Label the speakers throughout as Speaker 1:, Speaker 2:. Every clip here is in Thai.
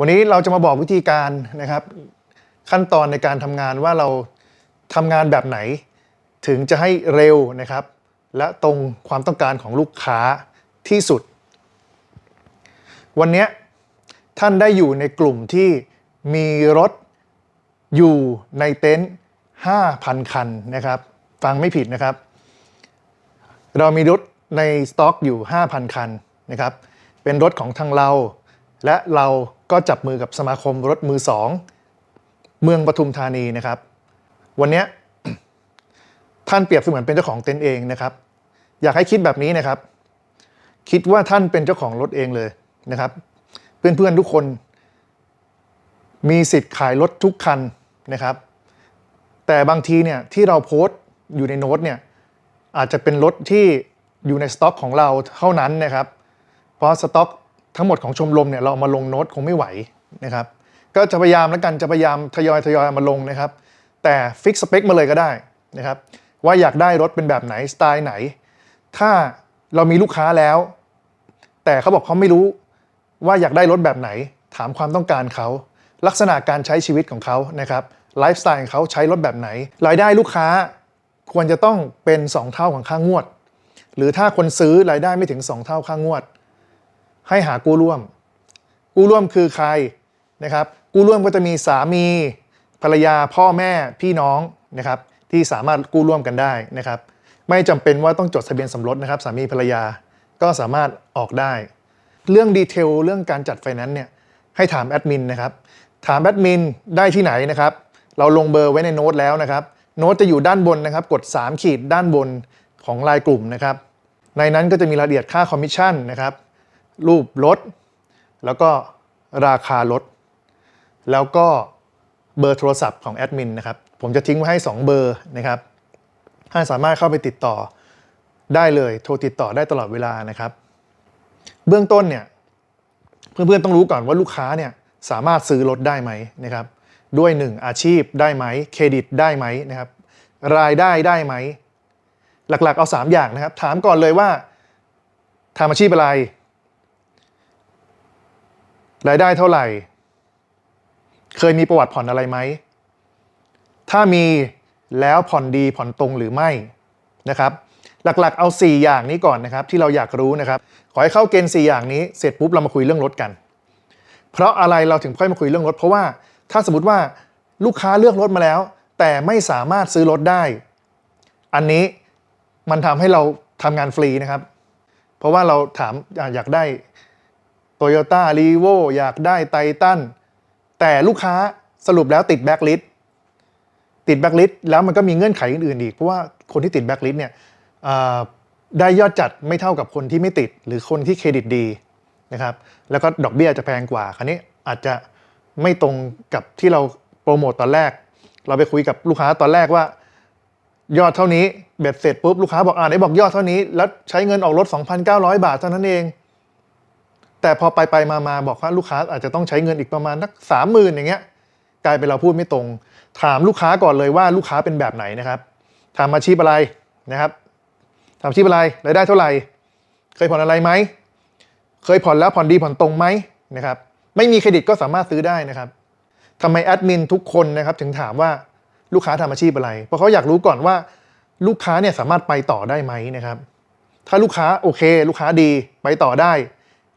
Speaker 1: วันนี้เราจะมาบอกวิธีการนะครับ ขั้นตอนในการทำงานว่าเราทำงานแบบไหน ถึงจะให้เร็วนะครับ และตรงความต้องการของลูกค้าที่สุด วันนี้ท่านได้อยู่ในกลุ่มที่มีรถอยู่ในเต็นท์5,000 คันนะครับ ฟังไม่ผิดนะครับ เรามีรถในสต็อกอยู่ 5,000 คันนะครับ เป็นรถของทางเรา และเรา ก็จับมือกับสมาคมรถมือสองเมืองปทุมธานีนะครับ วันนี้ท่านเปรียบเสมือนเป็นเจ้าของเต็นท์เองนะครับ อยากให้คิดแบบนี้นะครับ คิดว่าท่านเป็นเจ้าของรถเองเลยนะครับ เพื่อนๆทุกคน มีสิทธิ์ขายรถทุกคันนะครับ แต่บางทีเนี่ยที่เราโพสต์อยู่ในโน้ตเนี่ยอาจจะเป็นรถที่อยู่ในสต็อกของเราเท่านั้นนะครับ เพราะสต็อก ทั้งหมดของชมรมเนี่ยเราเอามาลงโน้ตคงไม่ไหวนะครับ ก็จะพยายามแล้วกันจะพยายามทยอยทยอยมาลงนะครับ แต่ฟิกสเปคมาเลยก็ได้นะครับ ว่าอยากได้รถเป็นแบบไหนสไตล์ไหน ถ้าเรามีลูกค้าแล้ว แต่เขาบอกเขาไม่รู้ว่าอยากได้รถแบบไหน ถามความต้องการเขาลักษณะการใช้ชีวิตของเขานะครับไลฟ์สไตล์ของเขาใช้รถแบบไหน รายได้ลูกค้าควรจะต้องเป็น 2 เท่าของค่างวด หรือถ้าคนซื้อรายได้ไม่ถึง 2 เท่าค่างวด ให้หากู้ร่วม กู้ร่วมคือใครนะครับกู้ร่วมก็จะมีสามีภรรยาพ่อแม่พี่น้องนะครับที่สามารถกู้ร่วมกันได้นะครับ ไม่จำเป็นว่าต้องจดทะเบียนสมรสนะครับ สามีภรรยาก็สามารถออกได้ เรื่องดีเทลเรื่องการจัดไฟแนนซ์เนี่ยให้ถามแอดมินนะครับถามแอดมินได้ที่ไหนนะครับ เราลงเบอร์ไว้ในโน้ตแล้วนะครับ โน้ตจะอยู่ด้านบนนะครับ กด 3 ขีดด้านบนของรายกลุ่มนะครับ ในนั้นก็จะมีรายละเอียดค่าคอมมิชชั่นนะครับ รูปรถ แล้วก็ราคารถ แล้วก็เบอร์โทรศัพท์ของแอดมินนะครับ ผมจะทิ้งไว้ให้ 2 เบอร์นะครับท่านสามารถเข้าไปติดต่อได้เลย โทรติดต่อได้ตลอดเวลานะครับ เบื้องต้นเนี่ยเพื่อนๆต้องรู้ก่อนว่าลูกค้าเนี่ยสามารถซื้อรถได้ไหมนะครับ ด้วย 1 อาชีพได้ไหมเครดิตได้ไหมนะครับ รายได้ได้ไหม หลักๆเอา 3 อย่างนะครับ ถามก่อนเลยว่าทำอาชีพอะไร รายได้เท่าไหร่ เคยมีประวัติผ่อนอะไรไหม ถ้ามีแล้วผ่อนดีผ่อนตรงหรือไม่นะครับ หลักๆเอา 4 อย่างนี้ก่อนนะครับ ที่เราอยากรู้นะครับ ขอให้เข้าเกณฑ์4อย่างนี้เสร็จปุ๊บเรามาคุยเรื่องรถกัน เพราะอะไรเราถึงค่อยมาคุยเรื่องรถ เพราะว่าถ้าสมมติว่าลูกค้าเลือกรถมาแล้ว แต่ไม่สามารถซื้อรถได้ อันนี้มันทำให้เราทำงานฟรีนะครับ เพราะว่าเราถามอยากได้ Toyota r e v o อยากได้ไททันแต่ลูกค้าสรุปแล้วติดแบ็กลิสติดแบ็กลิสแล้วมันก็มีเงื่อนไขอื่นๆอีก เพราะว่าคนที่ติดแบ็กลิสเนี่ยได้ยอดจัดไม่เท่ากับคนที่ไม่ติด หรือคนที่เครดิตดีนะครับแล้วก็ดอกเบี้ยจะแพงกว่าคราวนี้อาจจะไม่ตรงกับที่เราโปรโมตตอนแรก เราไปคุยกับลูกค้าตอนแรกว่า ยอดเท่านี้เบ็ดเสร็จปุ๊บลูกค้าบอกอ่าไหนบอกยอดเท่านี้ แล้วใช้เงินออกรถ 2,900 บาทเท่านั้นเอง แต่พอไปไปมามาบอกว่าลูกค้าอาจจะต้องใช้เงินอีกประมาณสักสามหมื่นอย่างเงี้ยกลายเป็นเราพูดไม่ตรง ถามลูกค้าก่อนเลยว่าลูกค้าเป็นแบบไหนนะครับทำอาชีพอะไรนะครับทำอาชีพอะไรรายได้เท่าไหร่ เคยผ่อนอะไรไหมเคยผ่อนแล้วผ่อนดีผ่อนตรงไหมนะครับ ไม่มีเครดิตก็สามารถซื้อได้นะครับทำไมแอดมินทุกคนนะครับถึงถามว่าลูกค้าทำอาชีพอะไร เพราะเขาอยากรู้ก่อนว่าลูกค้าเนี่ยสามารถไปต่อได้ไหมนะครับ ถ้าลูกค้าโอเค ลูกค้าดีไปต่อได้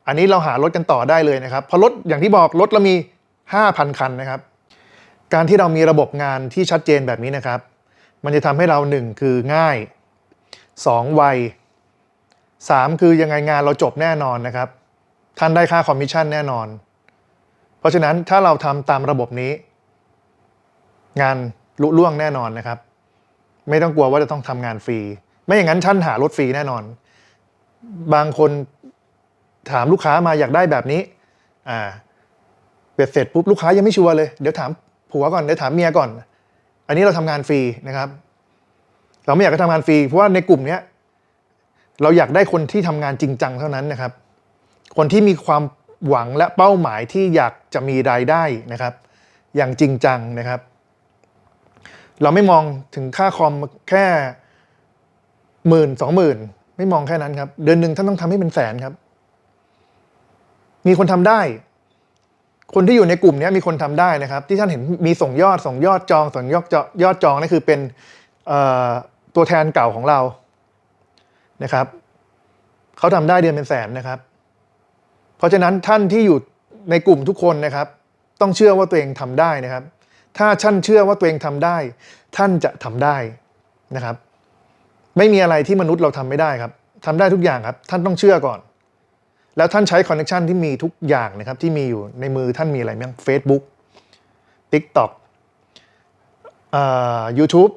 Speaker 1: อันนี้เราหารถกันต่อได้เลยนะครับเพราะรถอย่างที่บอกรถเรามี 5,000 คันนะครับ การที่เรามีระบบงานที่ชัดเจนแบบนี้นะครับ มันจะทำให้เราหนึ่งคือง่าย 2 ไว 3 คือยังไงงานเราจบแน่นอนนะครับท่านได้ค่าคอมมิชชั่นแน่นอน เพราะฉะนั้นถ้าเราทำตามระบบนี้ งานลุล่วงแน่นอนนะครับ ไม่ต้องกลัวว่าจะต้องทำงานฟรี ไม่อย่างนั้นท่านหารถฟรีแน่นอน บางคน ถามลูกค้ามาอยากได้แบบนี้ อ่าเบ็ดเสร็จปุ๊บลูกค้ายังไม่ชัวร์เลย เดี๋ยวถามผัวก่อนเดี๋ยวถามเมียก่อน อันนี้เราทำงานฟรีนะครับ เราไม่อยากจะทำงานฟรีเพราะว่าในกลุ่มเนี้ยเราอยากได้คนที่ทำงานจริงจังเท่านั้นนะครับ คนที่มีความหวังและเป้าหมายที่อยากจะมีรายได้นะครับ อย่างจริงจังนะครับ เราไม่มองถึงค่าคอมแค่หมื่นสองหมื่นไม่มองแค่นั้นครับ เดือนหนึ่งท่านต้องทำให้เป็นแสนครับ มีคนทำได้ คนที่อยู่ในกลุ่มนี้มีคนทำได้นะครับ ที่ท่านเห็นมีส่งยอดส่งยอดจองส่งยอดจอยอดจองนั่นคือเป็นตัวแทนเก่าของเรานะครับเขาทำได้เดือนเป็นแสนนะครับ เพราะฉะนั้นท่านที่อยู่ในกลุ่มทุกคนนะครับ ต้องเชื่อว่าตัวเองทำได้นะครับ ถ้าท่านเชื่อว่าตัวเองทำได้ ท่านจะทำได้นะครับ ไม่มีอะไรที่มนุษย์เราทำไม่ได้ครับทำได้ทุกอย่างครับ ท่านต้องเชื่อก่อน แล้วท่านใช้คอนเน c t ชันที่มีทุกอย่างนะครับที่มีอยู่ในมือท่านมีอะไรบ้าง Facebook TikTok เอ่อ YouTube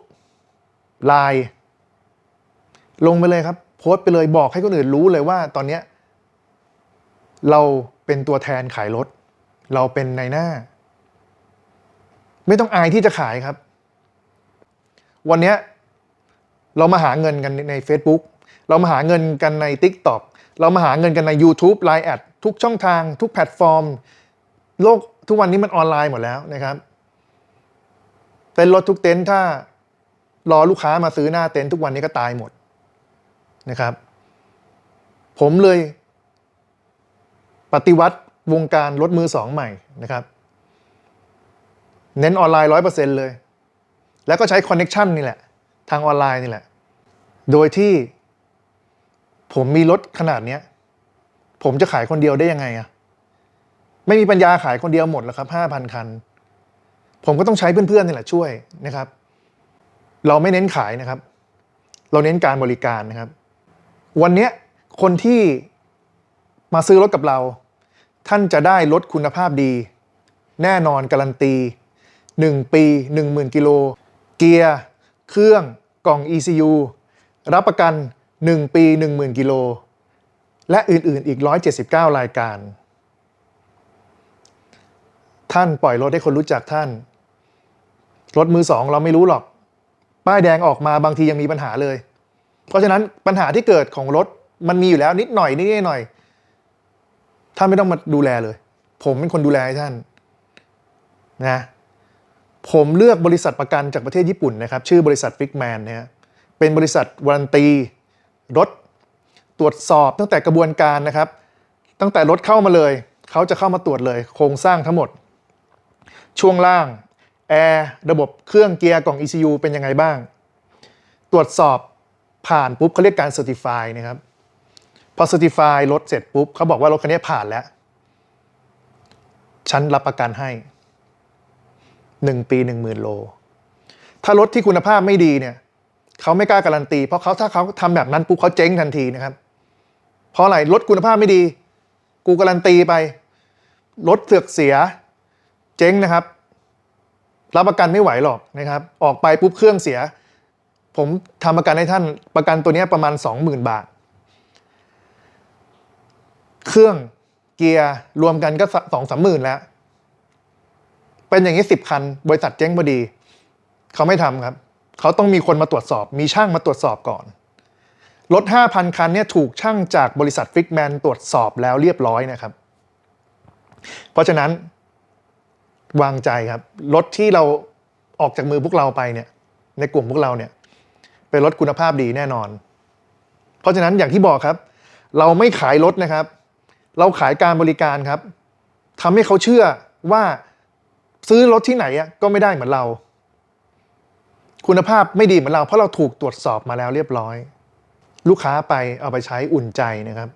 Speaker 1: Line ลงไปเลยครับ โพสต์ไปเลยบอกให้คนอื่นรู้เลยว่าตอนนี้เราเป็นตัวแทนขายรถ เราเป็นในหน้า ไม่ต้องอายที่จะขายครับ วันนี้เรามาหาเงินกันใน Facebook เรามาหาเงินกันใน TikTok เรามาหาเงินกันใน YouTube Line แอดทุกช่องทางทุกแพลตฟอร์ม โลกทุกวันนี้มันออนไลน์หมดแล้วนะครับ เต็นท์รถทุกเต็นท์ถ้ารอลูกค้ามาซื้อหน้าเต็นท์ทุกวันนี้ก็ตายหมดนะครับ ผมเลย ปฏิวัติวงการรถมือสองใหม่นะครับ เน้นออนไลน์ร้อยเปอร์เซ็นเลย แล้วก็ใช้คอนเน็ชันนี่แหละ ทางออนไลน์นี่แหละ โดยที่ ผมมีรถขนาดเนี้ย ผมจะขายคนเดียวได้ยังไงอะไม่มีปัญญาขายคนเดียวหมดแล้วครับห้าพันคัน ผมก็ต้องใช้เพื่อนๆนี่แหละช่วยนะครับ เราไม่เน้นขายนะครับ เราเน้นการบริการนะครับ วันนี้คนที่มาซื้อรถกับเรา ท่านจะได้รถคุณภาพดี แน่นอนการันตี 1 ปี 10,000 กิโล เกียร์ เครื่องกล่อง ECU รับประกัน 1 ปี 10,000 กิโล และอื่น ๆ อีก 179 รายการ ท่านปล่อยรถให้คนรู้จักท่าน รถมือสองเราไม่รู้หรอก ป้ายแดงออกมาบางทียังมีปัญหาเลย เพราะฉะนั้นปัญหาที่เกิดของรถมันมีอยู่แล้วนิดหน่อยนิดหน่อยท่านไม่ต้องมาดูแลเลย ผมเป็นคนดูแลให้ท่านนะผมเลือกบริษัทประกันจากประเทศญี่ปุ่นนะครับ ชื่อบริษัทฟิกแมนนะฮะเป็นบริษัทวารันตี รถ ตรวจสอบตั้งแต่กระบวนการนะครับ ตั้งแต่รถเข้ามาเลย เขาจะเข้ามาตรวจเลย โครงสร้างทั้งหมด ช่วงล่างแอร์ระบบเครื่องเกียร์กล่อง ECU เป็นยังไงบ้าง ตรวจสอบผ่านปุ๊บเขาเรียกการ Certify นะครับ พอ Certify รถเสร็จปุ๊บเขาบอกว่ารถคันนี้ผ่านแล้ว ฉันรับประกันให้ 1 ปี 1 0,000 โล ถ้ารถที่คุณภาพไม่ดีเนี่ย เขาไม่กล้าการันตี เพราะเขาถ้าเขาทำแบบนั้นปุ๊บเขาเจ๊งทันทีนะครับ เพราะอะไรรถคุณภาพไม่ดี กูการันตีไปรถเสือกเสียเจ๊งนะครับ รับประกันไม่ไหวหรอกนะครับ ออกไปปุ๊บเครื่องเสีย ผมทำประกันให้ท่านประกันตัวนี้ประมาณ 20,000 บาท เครื่องเกียร์รวมกันก็สองสามหมื่นแล้ว เป็นอย่างนี้สิบคัน บริษัทเจ๊งพอดี เขาไม่ทำครับ เขาต้องมีคนมาตรวจสอบ มีช่างมาตรวจสอบก่อนรถ5,000 คันเนี่ยถูกช่างจากบริษัทฟิกแมนตรวจสอบแล้วเรียบร้อยนะครับ เพราะฉะนั้น วางใจครับ รถที่เราออกจากมือพวกเราไปเนี่ย ในกลุ่มพวกเราเนี่ย เป็นรถคุณภาพดีแน่นอน เพราะฉะนั้นอย่างที่บอกครับ เราไม่ขายรถนะครับ เราขายการบริการครับทำให้เขาเชื่อว่าซื้อรถที่ไหนก็ไม่ได้เหมือนเรา คุณภาพไม่ดีเหมือนเรา เพราะเราถูกตรวจสอบมาแล้วเรียบร้อย ลูกค้าไปเอาไปใช้อุ่นใจนะครับ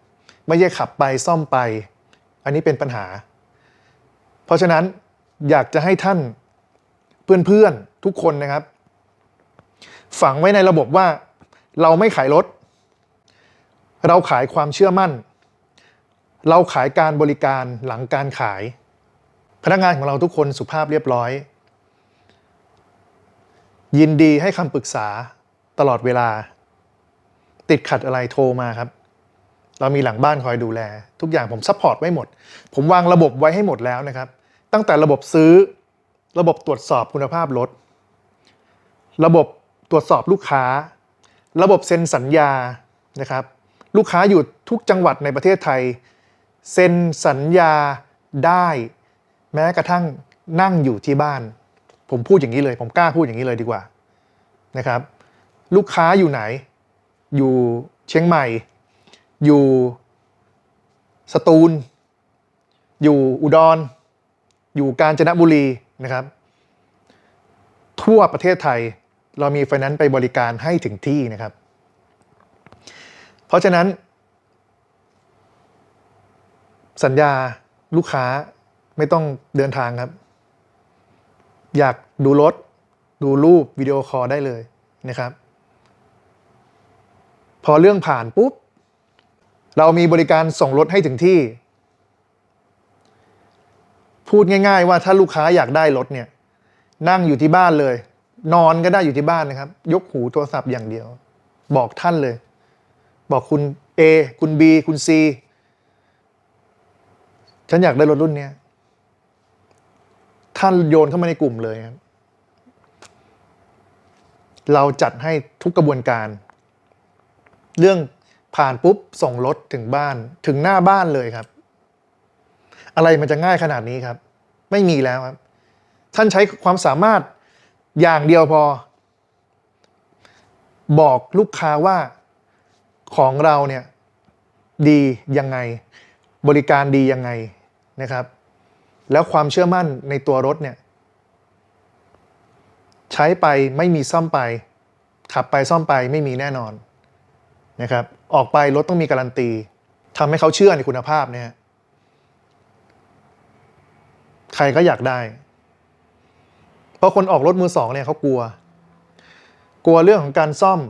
Speaker 1: ไม่ใช่ขับไปซ่อมไป อันนี้เป็นปัญหา เพราะฉะนั้นอยากจะให้ท่านเพื่อนๆทุกคนนะครับ ฝังไว้ในระบบว่า เราไม่ขายรถ เราขายความเชื่อมั่น เราขายการบริการหลังการขาย พนักงานของเราทุกคนสุภาพเรียบร้อย ยินดีให้คำปรึกษาตลอดเวลา ติดขัดอะไรโทรมาครับ เรามีหลังบ้านคอยดูแล ทุกอย่างผมซัพพอร์ตไว้หมด ผมวางระบบไว้ให้หมดแล้วนะครับ ตั้งแต่ระบบซื้อ ระบบตรวจสอบคุณภาพรถ ระบบตรวจสอบลูกค้า ระบบเซ็นสัญญานะครับ ลูกค้าอยู่ทุกจังหวัดในประเทศไทย เซ็นสัญญาได้ แม้กระทั่งนั่งอยู่ที่บ้าน ผมพูดอย่างนี้เลย ผมกล้าพูดอย่างนี้เลยดีกว่านะครับ ลูกค้าอยู่ไหน อยู่เชียงใหม่ อยู่สตูล อยู่อุดร อยู่กาญจนบุรีนะครับ ทั่วประเทศไทยเรามีไฟแนนซ์ไปบริการให้ถึงที่นะครับ เพราะฉะนั้น สัญญาลูกค้าไม่ต้องเดินทางครับ อยากดูรถ ดูรูปวิดีโอคอลได้เลยนะครับ พอเรื่องผ่านปุ๊บ เรามีบริการส่งรถให้ถึงที่ พูดง่าย ๆ ว่าถ้าลูกค้าอยากได้รถเนี่ย นั่งอยู่ที่บ้านเลย นอนก็ได้อยู่ที่บ้านนะครับ ยกหูโทรศัพท์อย่างเดียว บอกท่านเลย บอกคุณ A คุณ B คุณ C ฉันอยากได้รถรุ่นเนี้ย ท่านโยนเข้ามาในกลุ่มเลยครับ เราจัดให้ทุกกระบวนการ เรื่องผ่านปุ๊บส่งรถถึงบ้านถึงหน้าบ้านเลยครับ อะไรมันจะง่ายขนาดนี้ครับ ไม่มีแล้วครับ ท่านใช้ความสามารถอย่างเดียวพอ บอกลูกค้าว่าของเราเนี่ย ดียังไง บริการดียังไงนะครับ แล้วความเชื่อมั่นในตัวรถเนี่ย ใช้ไปไม่มีซ่อมไป ขับไปซ่อมไปไม่มีแน่นอนนะครับออกไปรถต้องมีการันตีทำให้เขาเชื่อในคุณภาพเนี่ยใครก็อยากได้ เพราะคนออกรถมือสองเนี่ยเขากลัว กลัวเรื่องของการซ่อม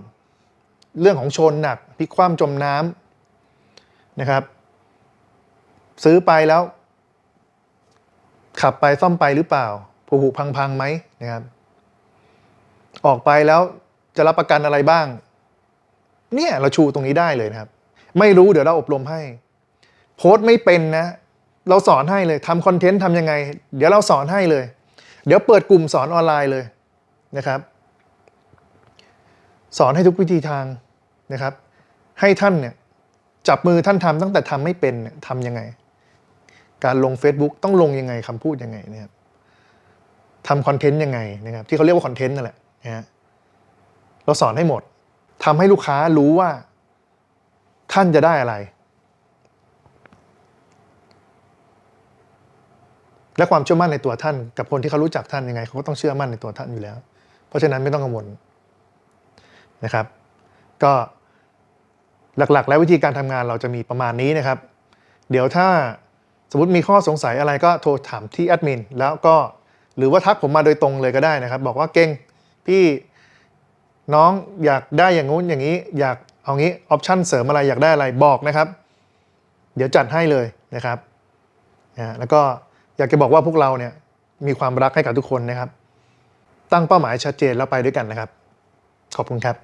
Speaker 1: เรื่องของชนหนักพลิกคว่ำจมน้ำนะครับ ซื้อไปแล้ว ขับไปซ่อมไปหรือเปล่าผุผุพังพังๆไหมนะครับ ออกไปแล้วจะรับประกันอะไรบ้าง เนี่ยเราชูตรงนี้ได้เลยนะครับ ไม่รู้เดี๋ยวเราอบรมให้ โพสต์ไม่เป็นนะ เราสอนให้เลยทำคอนเทนต์ทำยังไง เดี๋ยวเราสอนให้เลย เดี๋ยวเปิดกลุ่มสอนออนไลน์เลยนะครับ สอนให้ทุกวิธีทางนะครับ ให้ท่านเนี่ยจับมือท่านทำตั้งแต่ทำไม่เป็นทำยังไง การลง Facebook ต้องลงยังไงคำพูดยังไงนะครับทำคอนเทนต์ยังไงนะครับที่เขาเรียกว่าคอนเทนต์นั่นแหละนะฮะเราสอนให้หมดทำให้ลูกค้ารู้ว่าท่านจะได้อะไร และความเชื่อมั่นในตัวท่าน กับคนที่เขารู้จักท่านยังไงเขาก็ต้องเชื่อมั่นในตัวท่านอยู่แล้ว เพราะฉะนั้นไม่ต้องกังวลนะครับ ก็หลักๆ แล้ววิธีการทำงานเราจะมีประมาณนี้นะครับ เดี๋ยวถ้า สมมติมีข้อสงสัยอะไรก็โทรถามที่แอดมินแล้วก็หรือว่าทักผมมาโดยตรงเลยก็ได้นะครับ บอกว่าเก่งพี่น้องอยากได้อย่างงู้นอย่างนี้อยากเอางี้ออปชั่นเสริมอะไรอยากได้อะไรบอกนะครับ เดี๋ยวจัดให้เลยนะครับนะแล้วก็อยากจะบอกว่าพวกเราเนี่ยมีความรักให้กับทุกคนนะครับ ตั้งเป้าหมายชัดเจนแล้วไปด้วยกันนะครับ ขอบคุณครับ